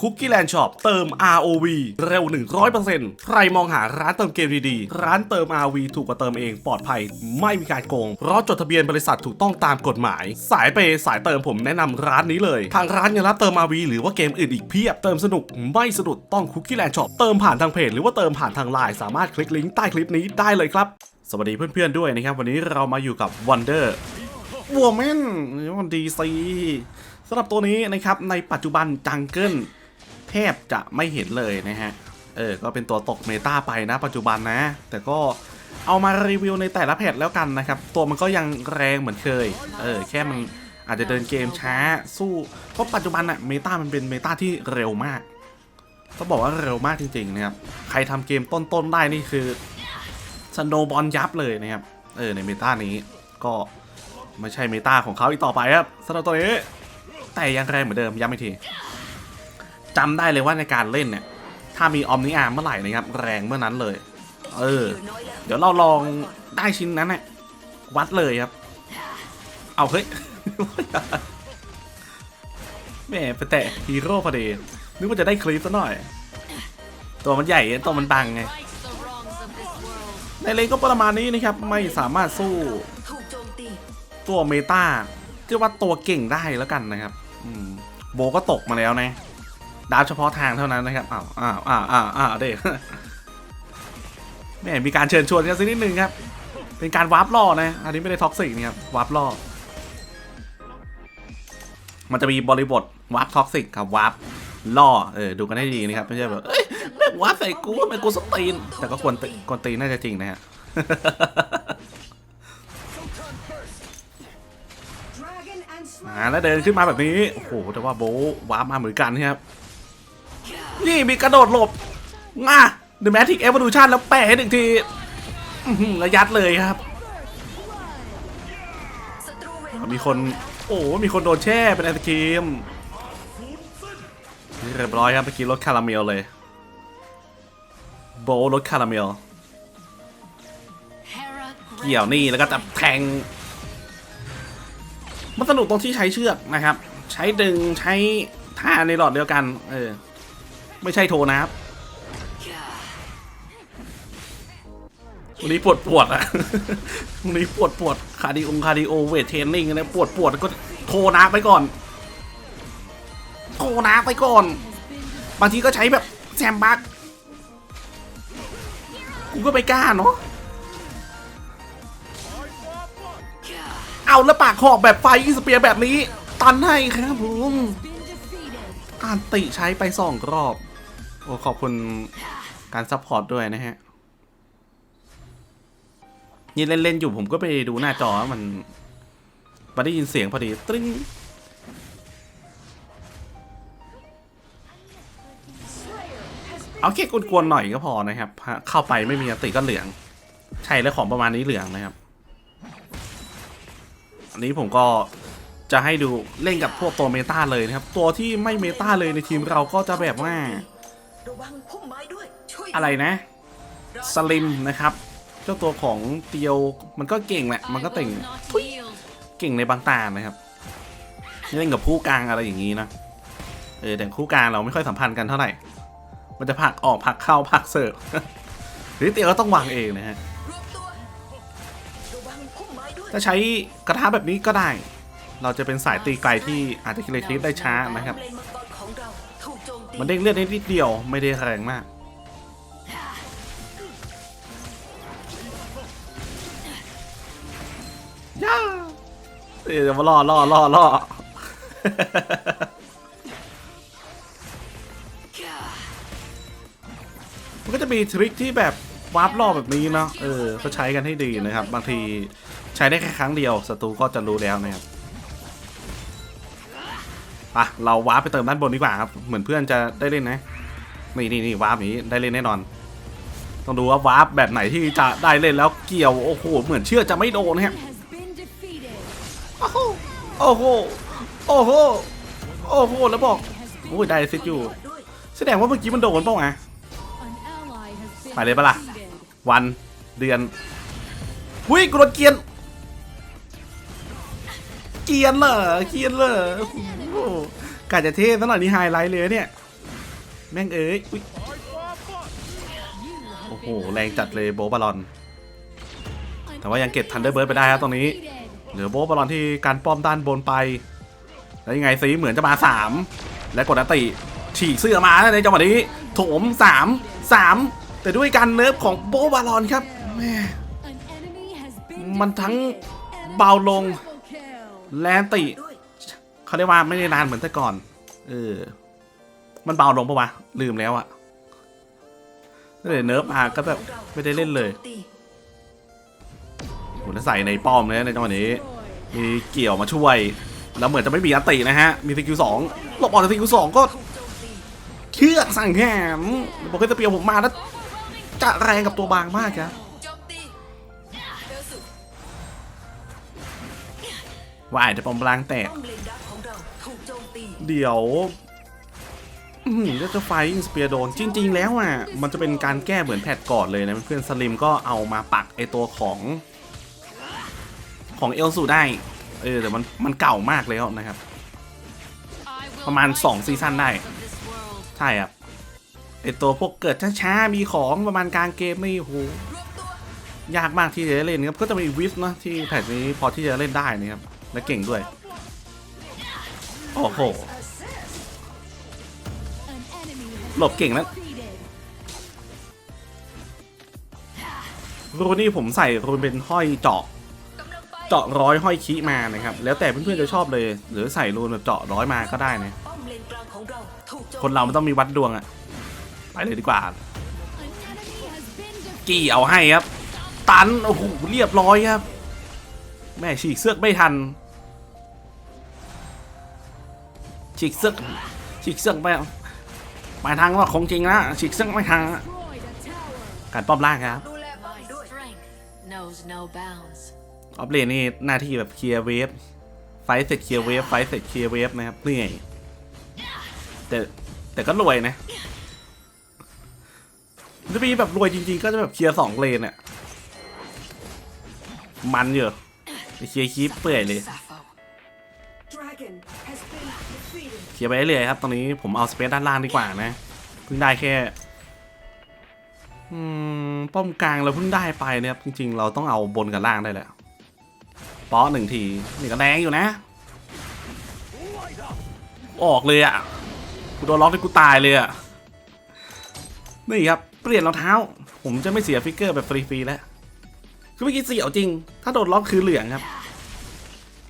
คุกกี้แลนด์ช็อปเติม ROV เร็ว 100%ใครมองหาร้านเติมเกมดีๆ ร้านเติม ROV ถูกกว่าเติมเองปลอดภัย ไม่มีการโกง เพราะจดทะเบียนบริษัทถูกต้องตามกฎหมาย สายเปย์สายเติมผมแนะนำร้านนี้เลย ทางร้านยังรับเติม ROV หรือว่าเกมอื่นอีกเพียบเติมสนุกไม่สะดุดต้องคุกกี้แลนด์ช็อปเติมผ่านทางเพจหรือว่าเติมผ่านทางไลน์สามารถคลิกลิงก์ใต้คลิปนี้ได้เลยครับสวัสดีเพื่อนๆด้วยนะครับ วันนี้เรามาอยู่กับ Wonder วอร์แมนมันดีซีสำหรับตัวนี้นะครับในปัจจุบันจังเกิล บจะไม่เห็นเลยนะฮะ เออ ก็เป็นตัวตกเมตาไปนะปัจจุบันนะ แต่ก็เอามารีวิวในแต่ละแพทแล้วกันนะครับ ตัวมันก็ยังแรงเหมือนเคย เออ แค่มันอาจจะเดินเกมช้าสู้ เพราะปัจจุบันอะเมตามันเป็นเมตาที่เร็วมากต้องบอกว่าเร็วมากจริงๆนะครับ ใครทำเกมต้นๆได้นี่คือสโนบอลยับเลยนะครับ เออในเมตานี้ก็ไม่ใช่เมตาของเขาอีกต่อไปครับสำหรับตัวนี้ แต่ยังแรงเหมือนเดิมย้ำอีกที จำได้เลยว่าในการเล่นเนี่ย ถ้ามีออมนิอาร์เมื่อไหร่นะครับ แรงเมื่อนั้นเลย เออ เดี๋ยวเราลองได้ชิ้นนั้นเนี่ยวัดเลยครับ เอาเฮ้ยแม่ไปแตะฮีโร่พอดีนึกว่าจะได้คลิปซะหน่อย ตัวมันใหญ่ตัวมันบังไง ในเลนก็ประมาณนี้นะครับ ไม่สามารถสู้ ตัวเมตาเรียกว่าตัวเก่งได้แล้วกันนะครับโบก็ตกมาแล้วนะ ดาวเฉพาะทางเท่านั้นนะครับอ้าวอ้าวอ้าวอ้าวอ้าวเด็กแม่มีการเชิญชวนกันสักนิดนึงครับ เป็นการวาร์ปล่อนะ อันนี้ไม่ได้ท็อกซิกนะครับวาร์ปล่อมันจะมีบริบทวาร์ปท็อกซิกกับวาร์ปล่อเออดูกันให้ดีนะครับไม่ใช่แบบเอ้ยแม่งวาร์ปใส่กูทำไมกูสตีน แต่ก็ควรตีควรตีนน่าจะจริงนะฮะอ่าแล้วเดินขึ้นมาแบบนี้ โอ้โห แต่ว่าโบวาร์ปมาเหมือนกันครับ นี่มีกระโดดหลบมา The Matic Evolution แล้วแปะให้หนึ่งทีระยัดเลยครับมีคน โอ้มีคนโดนแช่เป็นไอศครีมเรียบร้อยครับเมื่อกี้รถคาราเมลเลย โบรถคาราเมล เกี่ยวนี่แล้วก็จับแทง มันสนุกตรงที่ใช้เชือกนะครับ ใช้ดึงใช้ท่าในหลอดเดียวกัน เออ ไม่ใช่โทนะครับวันนี้ปวดปวดอะวันนี้ปวดปวดคาร์ดิองคาร์ดิโอเวทเทรนนิ่งนะปวดปวดก็โทนะไปก่อน โทนะไปก่อน บางทีก็ใช้แบบแซมบักกูก็ไปกล้าเนาะเอาแล้วปากหอกแบบไฟอีสเปียแบบนี้ ตันให้ครับผมอ่านติใช้ไปสองรอบ โอ้ขอบคุณการซัพพอร์ตด้วยนะฮะ นี่เล่น ๆ อยู่ผมก็ไปดูหน้าจอมันมาได้ยินเสียงพอดีตริ้งเอาแค่กวนๆหน่อยก็พอนะครับ เข้าไปไม่มีอติก็เหลือง ใช่แล้วของประมาณนี้เหลืองนะครับ อันนี้ผมก็จะให้ดูเล่นกับพวกตัวเมตาเลยนะครับ ตัวที่ไม่เมตาเลยในทีมเราก็จะแบบว่า วังพุ่มไม้ด้วย ช่วยอะไรนะ สลิมนะครับ เจ้าตัวของเตียวมันก็เก่งแหละ มันก็เต่งเก่งในบางตานะครับเล่นกับคู่กลางอะไรอย่างนี้นะเออแต่คู่กลางเราไม่ค่อยสัมพันธ์กันเท่าไหร่ มันจะผลักออกผลักเข้าผลักเสิร์ฟหรือเตียวก็ต้องวางเองนะฮะรวมตัวระวังพุ่มไม้ด้วยถ้าใช้กระทะแบบนี้ก็ได้ เราจะเป็นสายตีไกลที่อาจจะคิเลทิสได้ช้านะครับ มันเด้งเลือดนิดเดียวไม่ได้แรงมาก ย่าเดี๋ยวมาล่อล่อล่อล่อมันก็จะมีทริคที่แบบวาร์ปล่อแบบนี้เนาะเออก็ใช้กันให้ดีนะครับ บางทีใช้ได้แค่ครั้งเดียวศัตรูก็จะรู้แล้วนะครับ ปะเราวาร์ปไปเติมด้านบนดีกว่าครับ เหมือนเพื่อนจะได้เล่นนะนี่นี่นี่วาร์ปนี้ได้เล่นแน่นอน ต้องดูว่าวาร์ปแบบไหนที่จะได้เล่นแล้วเกี่ยวโอ้โหเหมือนเชื่อจะไม่โดนนะครับโอ้โหโอ้โหโอ้โหโอ้โหแล้วบอกโอ้ยได้ซิดอยู่ แสดงว่าเมื่อกี้มันโดนเปล่าไงไปเลยปะล่ะวันเดือนหุ้ยกรดเกียน เกียนเหรอเกียนเหรอ กาจะเทซะหน่อยนี่ไฮไลท์เลยเนี่ย แม่งเอ้ยอุ๊ยโอ้โห แรงจัดเลยโบบาลอน แต่ว่ายังเก็บทันเดอร์เบิร์ดไปได้ครับตรงนี้ เหลือโบบาลอนที่การป้อมด้านบนไป แล้วยังไงซีเหมือนจะมา 3 และกดอันติฉีกเสื้อมาในจังหวะนี้ โถม 3 3 แต่ด้วยการเนิร์ฟของโบบาลอนครับแม่มันทั้งเบาลงแรงติ เขาเรียกว่าไม่ได้นานเหมือนแต่ก่อน เออ มันเบาลงปะวะ ลืมแล้วอะตั้งแต่เนิร์ฟมาก็แบบไม่ได้เล่นเลยโหแล้วใส่ในป้อมเลยในจังหวะนี้ มีเกี่ยวมาช่วย แล้วเหมือนจะไม่มีอัตินะฮะ มีสกิลสองหลบออกจากสกิลสองก็เชือกสั่งแหมบอกให้สเปียวผมมาแล้วจะแรงกับตัวบางมากครับโจมตีเดลสุว่ายแต่ปอมบลางแตก เดี๋ยวอืมก็จะไฟยิงสเปียร์โดน จริง ๆ แล้วอะ มันจะเป็นการแก้เหมือนแพทก่อนเลยนะ เพื่อนสลิมก็เอามาปักไอตัวของ ของเอลสูได้ เออแต่มันมันเก่ามากแล้วนะครับ ประมาณ 2 ซีซั่นได้ ใช่ครับไอตัวพวกเกิดช้าๆ มีของประมาณกลางเกมไม่โหยากมากที่จะเล่นครับ ก็จะมีวิสนะที่แพทนี้พอที่จะเล่นได้นะครับ และเก่งด้วย โอ้โห หลบเก่งนะรูนี่ผมใส่รูนเป็นห้อยเจาะกำลังไปเจาะร้อยห้อยคีมานะครับ แล้วแต่เพื่อนๆจะชอบเลย หรือใส่รูนแบบเจาะร้อยมาก็ได้นะป้อมเลนกลางของเราถูกโจมคนเรามันต้องมีวัดดวงอะไปเลยดีกว่า กี่เอาให้ครับ ตัน โอ้โห เรียบร้อยครับ แม่ฉีกเสื้อกไม่ทัน ฉีกเสื้อกฉีกเสื้อกไปหมายทางว่าของจริงนะฉีกเสื้อกไม่ทันนะการป้อมล่างครับออฟเลนนี่หน้าที่แบบเคลียร์เวฟไฟท์เสร็จเคลียร์เวฟไฟท์เสร็จเคลียร์เวฟนะครับเหนื่อยแต่แต่ก็รวยนะจะมีแบบรวยจริงๆ ก็จะแบบเคลียร์สองเลนอะมันเยอะเคลียร์คลิปเปื่อยเลย เคลียร์ไปเรื่อยครับตรงนี้ผมเอาสเปซด้านล่างดีกว่านะ เพิ่งได้แค่ป้อมกลางเราเพิ่งได้ไปเนี่ยครับ จริง ๆ เราต้องเอาบนกับล่างได้แหละป๊อหนึ่งทีนี่ก็แรงอยู่นะ ออกเลยอะ กูโดนล็อกที่กูตายเลยอะ นี่ครับ เปลี่ยนรองเท้า ผมจะไม่เสียฟิกเกอร์แบบฟรีๆแล้ว คือเมื่อกี้เสียวจริง ถ้าโดนล็อกคือเหลืองครับ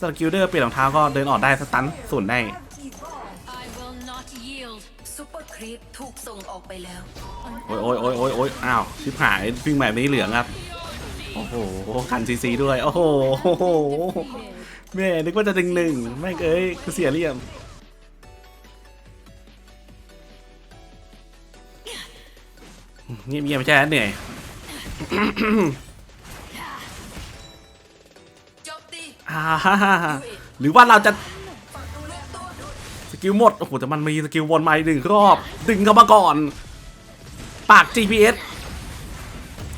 สกิลเดอร์เปลี่ยนรองเท้าก็เดินออกได้สตันส่วนได้ ร์ครีปถูกส่งออกไปแล้ว โอ้ยโอ้ยโอ้ยโอ้ยโอ้ยอ้าวชิบหายวิ่งแบบนี้เหลืองครับ โอ้โหคันซีซีด้วย โอ้โหโอ้โหแม่นึกว่าจะดึงหนึ่งแม่งเอ้ยกูเสียเหลี่ยม เงียบเงียบๆไม่ใช่แล้วเหนื่อย โจมตีอ่าฮ่าฮ่าฮ่าหรือว่าเราจะ กิลหมด โอ้โหแต่มันมีสกิลวนมาอีกหนึ่งรอบ ดึงเข้ามาก่อน ปาก GPS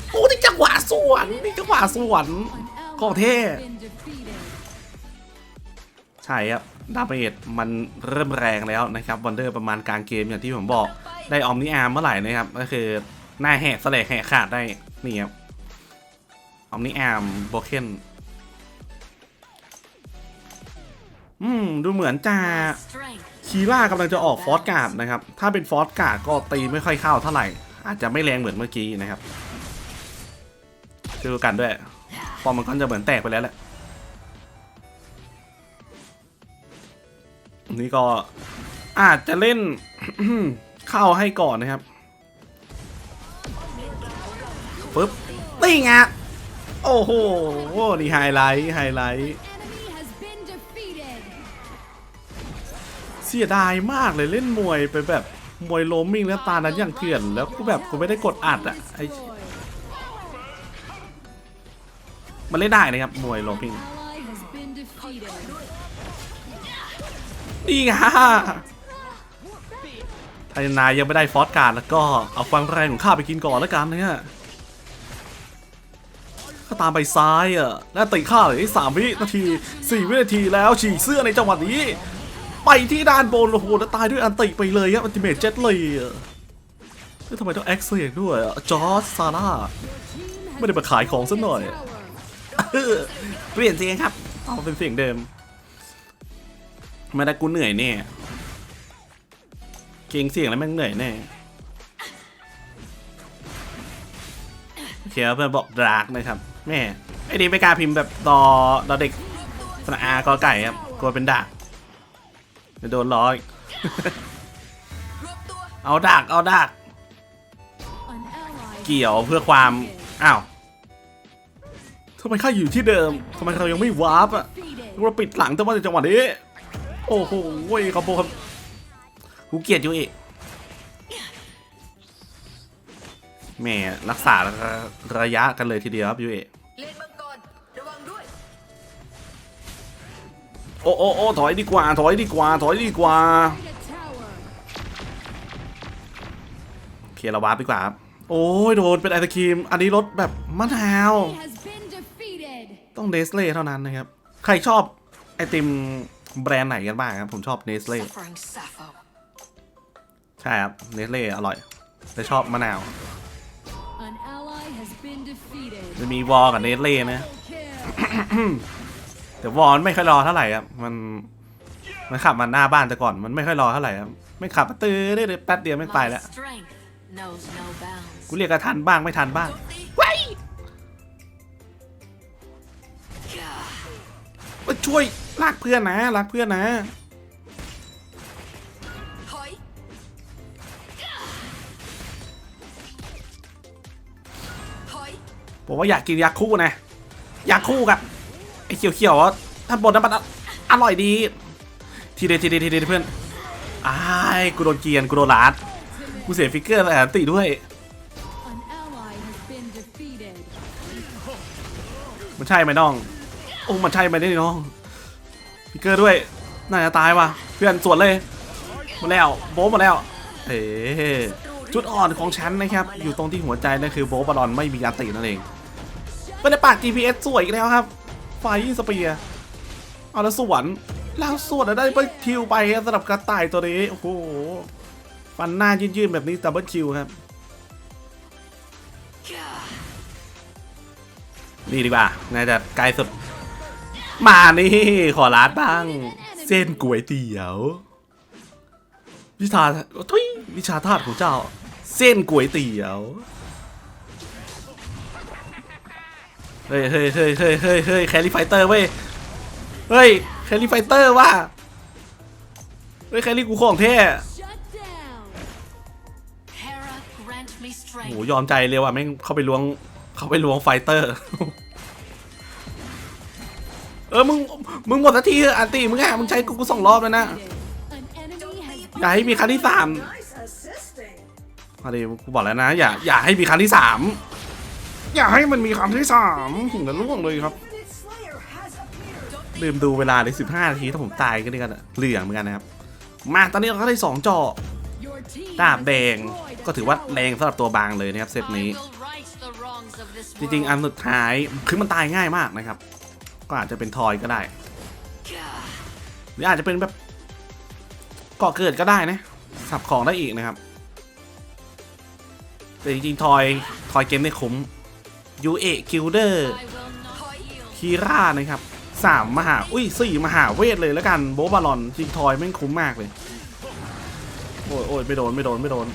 โอ้นี่จังหวะสวนนี่จังหวะสวนขอเท่ใช่ครับดาเมจมันเริ่มแรงแล้วนะครับวันเดอร์ประมาณกลางเกมอย่างที่ผมบอกได้ออมนิอาร์เมื่อไหร่นะครับ ก็คือหน้าแหกสลกแหกขาดได้นี่ครับออมนิอาร์โบเคนอืม ดูเหมือนจะ คีร่ากำลังจะออกฟอสการ์ดนะครับ ถ้าเป็นฟอสการ์ดก็ตีไม่ค่อยเข้าเท่าไหร่ อาจจะไม่แรงเหมือนเมื่อกี้นะครับดูกันด้วยฟอร์มมันก็จะเหมือนแตกไปแล้วแหละนี่ก็อาจจะเล่นเข้าให้ก่อนนะครับปึ๊บนี่ไงโอ้โหนี่ไฮไลท์ไฮไลท์ เสียดายมากเลยเล่นมวยไปแบบมวยโลมมิ่งแล้วตานั้นอย่างเถื่อนแล้วกูแบบกูไม่ได้กดอัดอะไอมันเล่นได้นะครับมวยโลมมิ่งนี่ไงถ้านายยังไม่ได้ฟอสการ์ดแล้วก็เอาความแรงของข้าไปกินก่อนแล้วกันเนี่ยข้าตามไปซ้ายอะแล้วตีข้าเลยสามวินาทีสี่วินาทีแล้วฉีกเสื้อในจังหวะนี้ ไปที่ด้านบน โอ้โห แล้วตายด้วยอันติไปเลยครับอันติเมทเจ็ตเลยอะเฮ้ยทำไมต้องแอคเซียด้วยอะจอร์จซาร่าไม่ได้มาขายของซะหน่อยเออเปลี่ยนเสียงครับเอาเป็นเสียงเดิมไม่ได้กูเหนื่อยแน่เก่งเสียงแล้วแม่งเหนื่อยแน่โอเคครับเพื่อนบอกดาร์กนะครับแม่ไอ้นี่ไม่กล้าพิมพ์แบบดอดอเด็กสระอากอไก่ครับกลัวเป็นดาร์ก จะโดนล้ออีกรวบตัวเอาดาร์กเอาดาร์กเกี่ยวเพื่อความอ้าวทำไมข้าอยู่ที่เดิมทำไมเรายังไม่วาร์ปอะเราปิดหลังแต่ว่าในจังหวะนี้โอ้โหเว้ยคอมโบครับกูเกลียดยูเอะแหม่รักษาระยะกันเลยทีเดียวครับยูเอะ โอ้โอ้โอ้ถอยดีกว่า ถอยดีกว่า ถอยดีกว่า โอเคเราวาร์ปดีกว่าครับโอ้ยโดนเป็นไอศครีม อันนี้รสแบบมะนาว ต้องเนสเล่เท่านั้นนะครับ ใครชอบไอติมแบรนด์ไหนกันบ้างครับ ผมชอบเนสเล่ Suffering Sappho ใช่ครับเนสเล่อร่อยแต่ชอบมะนาวจะมีวอลกับเนสเล่นะ แต่วอลไม่ค่อยรอเท่าไหร่ครับมันมันขับมาหน้าบ้านแต่ก่อนมันไม่ค่อยรอเท่าไหร่ครับไม่ขับมาตื้อได้แป๊บเดียวไม่ไปแล้ว กูเรียกกระทันบ้างไม่ทันบ้างโจมตีเอ้ยช่วยลากเพื่อนนะลากเพื่อนนะถอยถอยบอกว่าอยากกินยาคู่นะยาคู่กับ เขียวๆอะท่านบนนั้นมันอร่อยดี ทีเดียทีเดียทีเดียเพื่อนอ้ายกูโดนเกียนกูโดนลาดกูเสียฟิกเกอร์แอนติด้วยมันใช่ไหมน้องโอ้มันใช่ไหมเนี่ยน้องฟิกเกอร์ด้วยน่าจะตายว่ะเพื่อนสวนเลยหมดแล้วโบหมดแล้วเอ๋จุดอ่อนของฉันนะครับ อยู่ตรงที่หัวใจนั่นคือโบบอลอนไม่มีการตินั่นเองเป็นปาก GPS สวยอีกแล้วครับ ไฟสเปียเอาแล้วสวนแล้วสวนได้เบิลคิวไปสำหรับกระต่ายตัวนี้ โอ้โห ฟันหน้ายืดๆแบบนี้ดับเบิลคิวครับ นี่ดีกว่าน่าจะไกลสุด มานี่ ขอร้านบ้าง เส้นก๋วยเตี๋ยว วิชาทุยวิชาธาตุของเจ้า เส้นก๋วยเตี๋ยว เฮ้ยเฮ้ยเฮ้ยเฮ้ยเฮ้ยเฮ้ยแคลิไฟเตอร์เว้ย เฮ้ยแคลิไฟเตอร์ว่ะ เฮ้ยแคลิกูของแท้ Hera, grant me โห strength. ยอมใจเลยว่ะแม่งเข้าไปล้วงเข้าไปล้วงไฟเตอร์ เออมึงมึงหมดสักทีเถอะอันตีมึงอะมึงใช้กูกูสองรอบแล้วนะ อย่าให้มีครั้งที่สาม Nice assisting มาดิกูบอกแล้วนะ อย่าอย่าให้มีครั้งที่สาม อย่าให้มันมีครั้งที่สามถึงจะล่วงเลยครับลืมดูเวลาเลยสิบห้านาที ถ้าผมตายก็นี่กันเหลืองเหมือนกันนะครับ มาตอนนี้เราก็ได้สองจอดาบแดงก็ถือว่าแรงสำหรับตัวบางเลยนะครับเซตนี้ จริงๆ อันสุดท้ายคือมันตายง่ายมากนะครับ ก็อาจจะเป็นทอยก็ได้ หรืออาจจะเป็นแบบเกาะเกิดก็ได้นะสับของได้อีกนะครับ แต่จริงๆทอยทอยเกมได้คุ้ม ยูเอะคิลเดอร์คีร่านะครับสามมหา อุ้ยสี่มหาเวทเลยแล้วกันโบบาลอนจิงทอยแม่งคุ้มมากเลย โอ้ยโอ้ยไม่โดนไม่โดนไม่โดน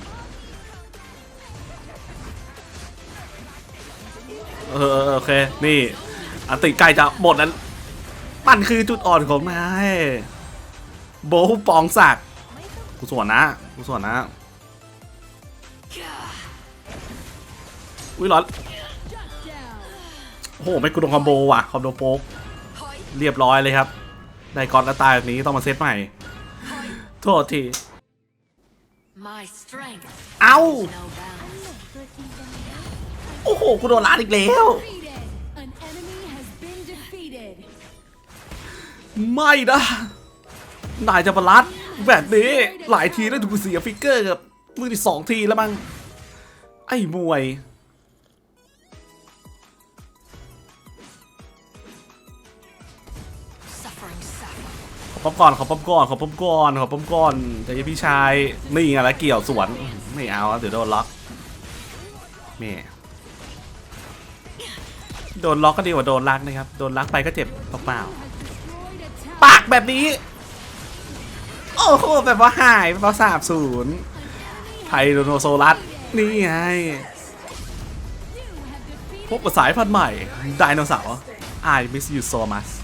เออเออโอเค นี่อติใกลจะหมดแล้วมันคือจุดอ่อนของนายโบปองสักดิ์กูส่วนนะกูส่วนนะ อุ้ยร้อน โอ้โหไม่กูโดนคอมโบว่ะคอมโบโป๊กถอยเรียบร้อยเลยครับได้ก่อนแล้วตายแบบนี้ต้องมาเซตใหม่โทษที My strength เอ้า knows no bounds. โอ้โหกูโดนล้านอีกแล้วไม่นะนายจะมาลัดแบบนี้หลายทีแล้วถูกเสียฟิกเกอร์กับมือที่สองทีแล้วมั้งไอ้มวย ป๊อปก่อนขอป๊อปก่อนขอป๊อปก่อนขอป๊อปก่อนใจเย็นพี่ชายนี่ไงแล้วเกี่ยวสวนไม่เอาเดี๋ยวโดนล็อกแม่โดนล็อกก็ดีกว่าโดนลักนะครับโดนลักไปก็เจ็บเปล่าๆปากแบบนี้ โอ้โหแบบว่าหายแบบว่าสาบศูนย์ไทโรโนโซลัสนี่ไงพบกับสายพันธุ์ใหม่ไดโนเสาร์ I miss you so much โ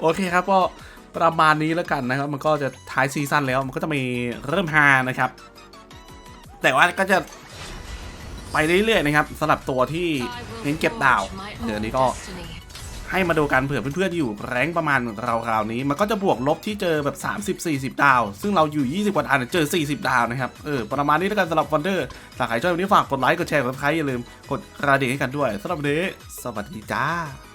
โอเคครับก็ประมาณนี้แล้วกันนะครับ มันก็จะท้ายซีซั่นแล้วมันก็จะมีเริ่มฮานะครับ แต่ว่าก็จะไปเรื่อยๆนะครับสำหรับตัวที่เน้นเก็บดาวเดี๋ยวนี้ก็ให้มาดูกันเผื่อเพื่อนๆอยู่แรงประมาณราวๆนี้ มันก็จะบวกลบที่เจอแบบ 30-40 ดาว ซึ่งเราอยู่ 20กว่าดาวเนี่ยเจอ 40 ดาวนะครับเออประมาณนี้แล้วกันสำหรับวันเดอร์ถ้าใครชอบวันนี้ฝากกดไลค์กดแชร์กดไลค์อย่าลืมกดกระดิ่งให้กันด้วยสำหรับวันนี้สวัสดีจ้า